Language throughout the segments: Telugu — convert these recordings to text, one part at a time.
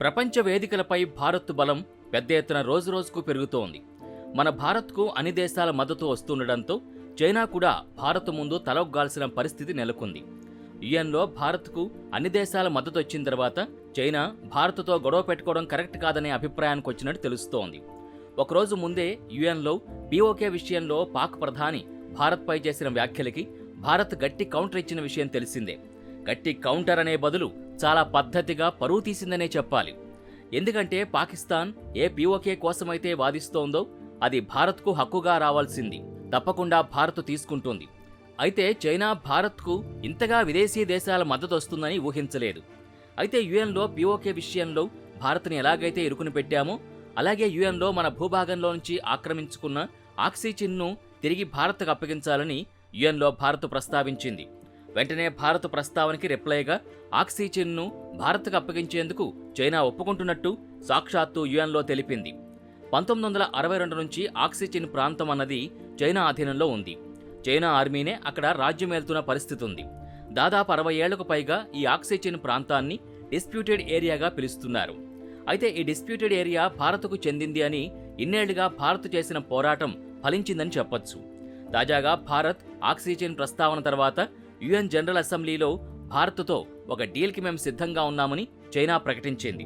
ప్రపంచ వేదికలపై భారత్ బలం పెద్ద ఎత్తున రోజురోజుకు పెరుగుతోంది. మన భారత్కు అన్ని దేశాల మద్దతు వస్తుండటంతో చైనా కూడా భారత్ ముందు తలొగ్గాల్సిన పరిస్థితి నెలకొంది. యుఎన్లో భారత్కు అన్ని దేశాల మద్దతు వచ్చిన తర్వాత చైనా భారత్తో గొడవ పెట్టుకోవడం కరెక్ట్ కాదనే అభిప్రాయానికి వచ్చినట్టు తెలుస్తోంది. ఒకరోజు ముందే యుఎన్లో పీఓకే విషయంలో పాక్ ప్రధాని భారత్పై చేసిన వ్యాఖ్యలకి భారత్ గట్టి కౌంటర్ ఇచ్చిన విషయం తెలిసిందే. గట్టి కౌంటర్ అనే బదులు చాలా పద్ధతిగా పరువు తీసిందనే చెప్పాలి. ఎందుకంటే పాకిస్తాన్ ఏ పీఓకే కోసమైతే వాదిస్తోందో అది భారత్కు హక్కుగా రావాల్సింది. తప్పకుండా భారత్ తీసుకుంటుంది. అయితే చైనా భారత్కు ఇంతగా విదేశీ దేశాల మద్దతు వస్తుందని ఊహించలేదు. అయితే యుఎన్లో పీఓకే విషయంలో భారత్ని ఎలాగైతే ఇరుకుని పెట్టామో అలాగే యుఎన్లో మన భూభాగంలో నుంచి ఆక్రమించుకున్న ఆక్సిజిన్ను తిరిగి భారత్కు అప్పగించాలని యుఎన్లో భారత్ ప్రస్తావించింది. వెంటనే భారత్ ప్రస్తావనకి రిప్లైగా ఆక్సిజన్ను భారత్కు అప్పగించేందుకు చైనా ఒప్పుకుంటున్నట్టు సాక్షాత్తు యుఎన్లో తెలిపింది. పంతొమ్మిది వందల అరవై రెండు నుంచి ఆక్సిజన్ ప్రాంతం అన్నది చైనా అధీనంలో ఉంది. చైనా ఆర్మీనే అక్కడ రాజ్యమేలుతున్న పరిస్థితి ఉంది. దాదాపు అరవై ఏళ్ళకు పైగా ఈ ఆక్సిజన్ ప్రాంతాన్ని డిస్ప్యూటెడ్ ఏరియాగా పిలుస్తున్నారు. అయితే ఈ డిస్ప్యూటెడ్ ఏరియా భారత్కు చెందింది అని ఇన్నేళ్ళుగా భారత్ చేసిన పోరాటం ఫలించిందని చెప్పొచ్చు. తాజాగా భారత్ ఆక్సిజన్ ప్రస్తావన తర్వాత యుఎన్ జనరల్ అసెంబ్లీలో భారత్తో ఒక డీల్కి మేము సిద్ధంగా ఉన్నామని చైనా ప్రకటించింది.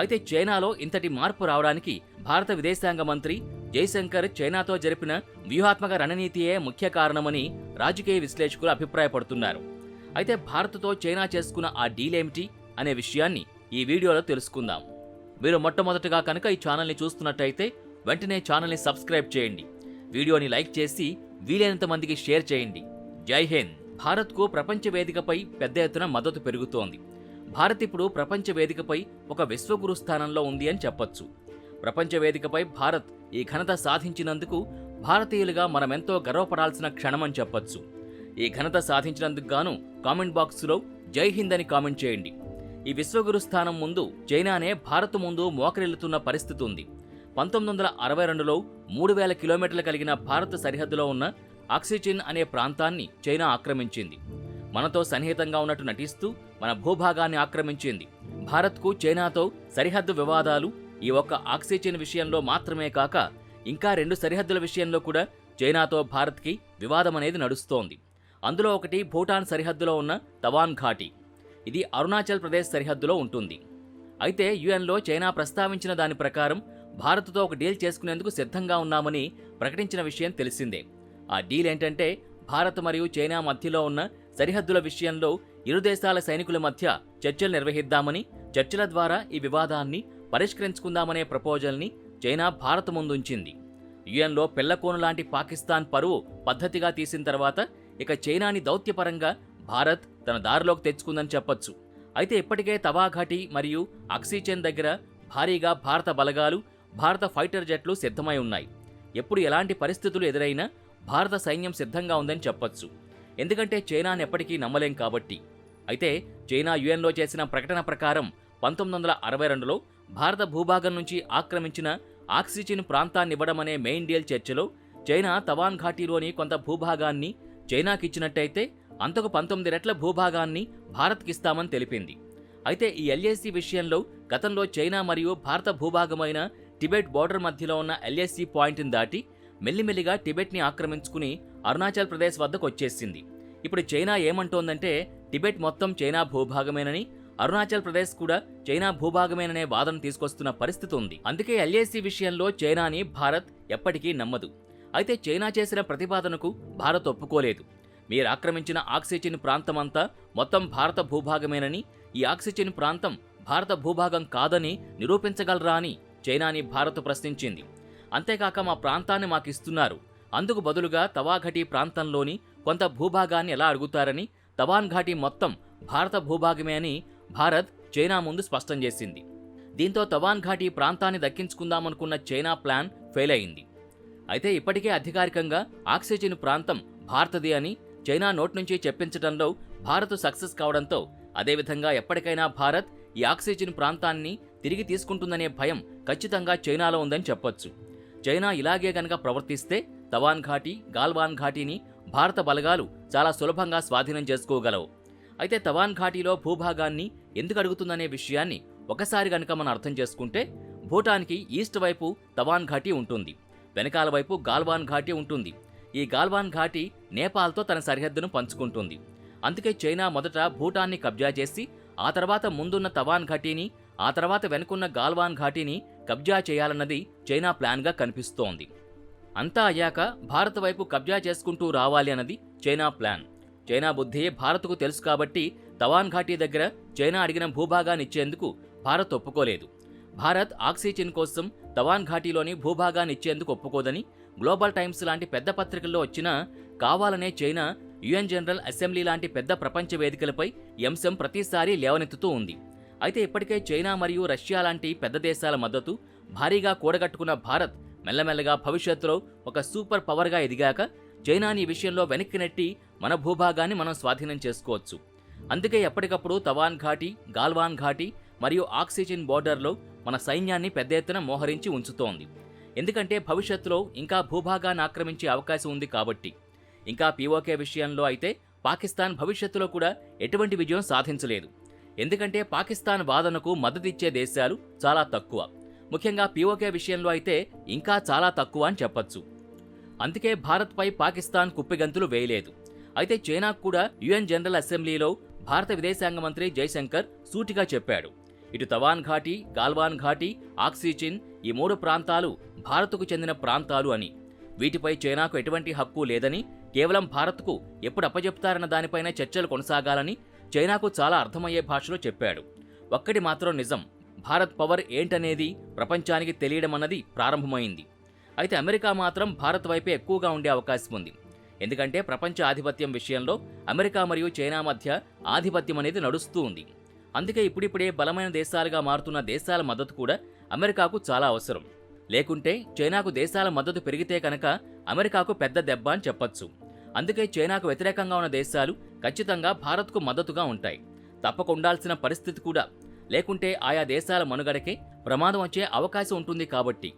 అయితే చైనాలో ఇంతటి మార్పు రావడానికి భారత విదేశాంగ మంత్రి జైశంకర్ చైనాతో జరిపిన వ్యూహాత్మక రణనీతియే ముఖ్య కారణమని రాజకీయ విశ్లేషకులు అభిప్రాయపడుతున్నారు. అయితే భారత్తో చైనా చేసుకున్న ఆ డీల్ ఏమిటి అనే విషయాన్ని ఈ వీడియోలో తెలుసుకుందాం. మీరు మొట్టమొదటగా కనుక ఈ ఛానల్ని చూస్తున్నట్టయితే వెంటనే ఛానల్ని సబ్స్క్రైబ్ చేయండి. వీడియోని లైక్ చేసి వీలైనంత మందికి షేర్ చేయండి. జై హింద్! భారత్కు ప్రపంచ వేదికపై పెద్ద ఎత్తున మద్దతు పెరుగుతోంది. భారత్ ఇప్పుడు ప్రపంచ వేదికపై ఒక విశ్వగురు స్థానంలో ఉంది అని చెప్పొచ్చు. ప్రపంచ వేదికపై భారత్ ఈ ఘనత సాధించినందుకు భారతీయులుగా మనమెంతో గర్వపడాల్సిన క్షణమని చెప్పొచ్చు. ఈ ఘనత సాధించినందుకు గాను కామెంట్ బాక్సులో జై హింద్ అని కామెంట్ చేయండి. ఈ విశ్వగురు స్థానం ముందు చైనానే భారత్ ముందు మోకరిల్లుతున్న పరిస్థితి ఉంది. పంతొమ్మిది వందల అరవై రెండులో మూడు వేల కిలోమీటర్లు కలిగిన భారత సరిహద్దులో ఉన్న ఆక్సిజిన్ అనే ప్రాంతాన్ని చైనా ఆక్రమించింది. మనతో సన్నిహితంగా ఉన్నట్టు నటిస్తూ మన భూభాగాన్ని ఆక్రమించింది. భారత్కు చైనాతో సరిహద్దు వివాదాలు ఈ ఒక్క ఆక్సిజన్ విషయంలో మాత్రమే కాక ఇంకా రెండు సరిహద్దుల విషయంలో కూడా చైనాతో భారత్కి వివాదం అనేది నడుస్తోంది. అందులో ఒకటి భూటాన్ సరిహద్దులో ఉన్న తవాన్ ఘాటి. ఇది అరుణాచల్ ప్రదేశ్ సరిహద్దులో ఉంటుంది. అయితే యుఎన్లో చైనా ప్రస్తావించిన దాని ప్రకారం భారత్తో ఒక డీల్ చేసుకునేందుకు సిద్ధంగా ఉన్నామని ప్రకటించిన విషయం తెలిసిందే. ఆ డీల్ ఏంటంటే భారత్ మరియు చైనా మధ్యలో ఉన్న సరిహద్దుల విషయంలో ఇరు దేశాల సైనికుల మధ్య చర్చలు నిర్వహిద్దామని చర్చల ద్వారా ఈ వివాదాన్ని పరిష్కరించుకుందామనే ప్రపోజల్ని చైనా భారత్ ముందుంచింది. యుఎన్లో పెళ్ళకోను లాంటి పాకిస్తాన్ పరువు పద్ధతిగా తీసిన తర్వాత ఇక చైనాని దౌత్యపరంగా భారత్ తన దారిలోకి తెచ్చుకుందని చెప్పొచ్చు. అయితే ఇప్పటికే తవాఘాటి మరియు ఆక్సిజన్ దగ్గర భారీగా భారత బలగాలు భారత ఫైటర్ జెట్లు సిద్ధమై ఉన్నాయి. ఎప్పుడు ఎలాంటి పరిస్థితులు ఎదురైనా భారత సైన్యం సిద్ధంగా ఉందని చెప్పొచ్చు. ఎందుకంటే చైనాను ఎప్పటికీ నమ్మలేం కాబట్టి. అయితే చైనా యుఎన్లో చేసిన ప్రకటన ప్రకారం పంతొమ్మిది వందల అరవై రెండులో భారత భూభాగం నుంచి ఆక్రమించిన ఆక్సిజన్ ప్రాంతాన్ని ఇవ్వడమనే మెయిన్ డీల్ చర్చలో చైనా తవాన్ ఘాటీలోని కొంత భూభాగాన్ని చైనాకిచ్చినట్టయితే అంతకు పంతొమ్మిది రెట్ల భూభాగాన్ని భారత్కిస్తామని తెలిపింది. అయితే ఈ ఎల్ఏసి విషయంలో గతంలో చైనా మరియు భారత భూభాగమైన టిబెట్ బోర్డర్ మధ్యలో ఉన్న ఎల్ఏసి పాయింట్ని దాటి మెల్లిమెల్లిగా టిబెట్ని ఆక్రమించుకుని అరుణాచల్ ప్రదేశ్ వద్దకు వచ్చేసింది. ఇప్పుడు చైనా ఏమంటోందంటే టిబెట్ మొత్తం చైనా భూభాగమేనని అరుణాచల్ ప్రదేశ్ కూడా చైనా భూభాగమేననే వాదన తీసుకొస్తున్న పరిస్థితి ఉంది. అందుకే ఎల్ఏసీ విషయంలో చైనాని భారత్ ఎప్పటికీ నమ్మదు. అయితే చైనా చేసిన ప్రతిపాదనకు భారత్ ఒప్పుకోలేదు. మీరు ఆక్రమించిన ఆక్సిజన్ ప్రాంతమంతా మొత్తం భారత భూభాగమేనని ఈ ఆక్సిజన్ ప్రాంతం భారత భూభాగం కాదని నిరూపించగలరా అని చైనాని భారత్ ప్రశ్నించింది. అంతేకాక మా ప్రాంతాన్ని మాకిస్తున్నారు. అందుకు బదులుగా తవాఘటీ ప్రాంతంలోని కొంత భూభాగాన్ని ఎలా అడుగుతారని తవాన్ ఘాటి మొత్తం భారత భూభాగమే అని భారత్ చైనా ముందు స్పష్టం చేసింది. దీంతో తవాన్ ఘాటీ ప్రాంతాన్ని దక్కించుకుందామనుకున్న చైనా ప్లాన్ ఫెయిల్ అయింది. అయితే ఇప్పటికే అధికారికంగా ఆక్సిజన్ ప్రాంతం భారతది అని చైనా నోట్ నుంచి చెప్పించడంలో భారత్ సక్సెస్ కావడంతో అదేవిధంగా ఎప్పటికైనా భారత్ ఈ ఆక్సిజన్ ప్రాంతాన్ని తిరిగి తీసుకుంటుందనే భయం ఖచ్చితంగా చైనాలో ఉందని చెప్పొచ్చు. చైనా ఇలాగే గనక ప్రవర్తిస్తే తవాన్ ఘాటి గాల్వాన్ ఘాటీని భారత బలగాలు చాలా సులభంగా స్వాధీనం చేసుకోగలవు. అయితే తవాన్ ఘాటీలో భూభాగాన్ని ఎందుకు అడుగుతుందనే విషయాన్ని ఒకసారి గనక మనం అర్థం చేసుకుంటే భూటాన్కి ఈస్ట్ వైపు తవాన్ ఘాటీ ఉంటుంది. వెనకాల వైపు గాల్వాన్ ఘాటీ ఉంటుంది. ఈ గాల్వాన్ ఘాటీ నేపాల్తో తన సరిహద్దును పంచుకుంటుంది. అందుకే చైనా మొదట భూటాన్ని కబ్జా చేసి ఆ తర్వాత ముందున్న తవాన్ ఘాటీని ఆ తర్వాత వెనుకున్న గాల్వాన్ ఘాటీని కబ్జా చేయాలన్నది చైనా ప్లాన్గా కనిపిస్తోంది. అంతా అయ్యాక భారత్ వైపు కబ్జా చేసుకుంటూ రావాలి అన్నది చైనా ప్లాన్. చైనా బుద్ధి భారత్కు తెలుసు కాబట్టి తవాన్ ఘాటీ దగ్గర చైనా అడిగిన భూభాగాన్ని ఇచ్చేందుకు భారత్ ఒప్పుకోలేదు. భారత్ ఆక్సిజన్ కోసం తవాన్ ఘాటీలోని భూభాగాన్ని ఇచ్చేందుకు ఒప్పుకోదని గ్లోబల్ టైమ్స్ లాంటి పెద్ద పత్రికల్లో వచ్చినా కావాలనే చైనా యుఎన్ జనరల్ అసెంబ్లీ లాంటి పెద్ద ప్రపంచ వేదికలపై ఈ అంశం ప్రతిసారి లేవనెత్తుతూ ఉంది. అయితే ఇప్పటికే చైనా మరియు రష్యా లాంటి పెద్ద దేశాల మద్దతు భారీగా కూడగట్టుకున్న భారత్ మెల్లమెల్లగా భవిష్యత్తులో ఒక సూపర్ పవర్గా ఎదిగాక చైనాని ఈ విషయంలో వెనక్కి నెట్టి మన భూభాగాన్ని మనం స్వాధీనం చేసుకోవచ్చు. అందుకే ఎప్పటికప్పుడు తవాన్ ఘాటి గాల్వాన్ ఘాటి మరియు ఆక్సిజన్ బోర్డర్లో మన సైన్యాన్ని పెద్ద ఎత్తున మోహరించి ఉంచుతోంది. ఎందుకంటే భవిష్యత్తులో ఇంకా భూభాగాన్ని ఆక్రమించే అవకాశం ఉంది కాబట్టి. ఇంకా పీఓకే విషయంలో అయితే పాకిస్తాన్ భవిష్యత్తులో కూడా ఎటువంటి విజయం సాధించలేదు. ఎందుకంటే పాకిస్తాన్ వాదనకు మద్దతిచ్చే దేశాలు చాలా తక్కువ. ముఖ్యంగా పీఓకే విషయంలో అయితే ఇంకా చాలా తక్కువ అని చెప్పొచ్చు. అందుకే భారత్పై పాకిస్తాన్ కుప్పిగంతులు వేయలేదు. అయితే చైనాకు కూడా యుఎన్ జనరల్ అసెంబ్లీలో భారత విదేశాంగ మంత్రి జైశంకర్ సూటిగా చెప్పాడు. ఇటు తవాన్ ఘాటి గాల్వాన్ ఘాటి ఆక్సిచిన్ ఈ మూడు ప్రాంతాలు భారత్కు చెందిన ప్రాంతాలు అని. వీటిపై చైనాకు ఎటువంటి హక్కు లేదని కేవలం భారత్కు ఎప్పుడు అప్పజెప్తారన్న దానిపైన చర్చలు కొనసాగాలని చైనాకు చాలా అర్థమయ్యే భాషలో చెప్పాడు. ఒక్కటి మాత్రం నిజం భారత్ పవర్ ఏంటనేది ప్రపంచానికి తెలియడం అన్నది ప్రారంభమైంది. అయితే అమెరికా మాత్రం భారత్ వైపే ఎక్కువగా ఉండే అవకాశం ఉంది. ఎందుకంటే ప్రపంచ ఆధిపత్యం విషయంలో అమెరికా మరియు చైనా మధ్య ఆధిపత్యం అనేది నడుస్తూ ఉంది. అందుకే ఇప్పుడిప్పుడే బలమైన దేశాలుగా మారుతున్న దేశాల మద్దతు కూడా అమెరికాకు చాలా అవసరం. లేకుంటే చైనాకు దేశాల మద్దతు పెరిగితే కనుక అమెరికాకు పెద్ద దెబ్బ అని చెప్పొచ్చు. అందుకే చైనాకు వ్యతిరేకంగా ఉన్న దేశాలు ఖచ్చితంగా భారత్కు మద్దతుగా ఉంటాయి. తప్పకుండాల్సిన పరిస్థితి కూడా. లేకుంటే ఆయా దేశాల మనుగడకే ప్రమాదం వచ్చే అవకాశం ఉంటుంది కాబట్టి.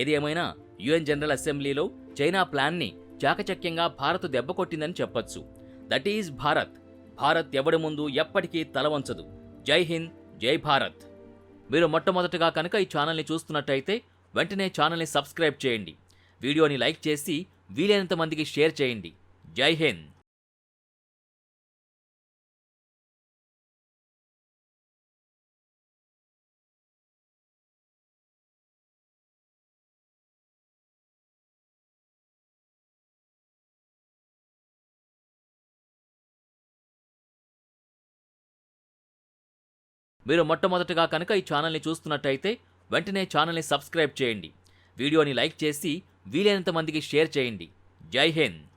ఏది ఏమైనా యుఎన్ జనరల్ అసెంబ్లీలో చైనా ప్లాన్ని చాకచక్యంగా భారత్ దెబ్బకొట్టిందని చెప్పొచ్చు. That is Bharat. భారత్ ఎవడి ముందు ఎప్పటికీ తలవంచదు జై హింద్ జై భారత్. మీరు మొట్టమొదటగా కనుక ఈ ఛానల్ని చూస్తున్నట్టయితే వెంటనే ఛానల్ని సబ్స్క్రైబ్ చేయండి. వీడియోని లైక్ చేసి వీలైనంత మందికి షేర్ చేయండి. జై హింద్. మీరు మొట్టమొదటగా కనుక ఈ ఛానల్ని చూస్తున్నట్టయితే వెంటనే ఛానల్ని సబ్స్క్రైబ్ చేయండి. వీడియోని లైక్ చేసి వీలైనంత మందికి షేర్ చేయండి. జై హింద్.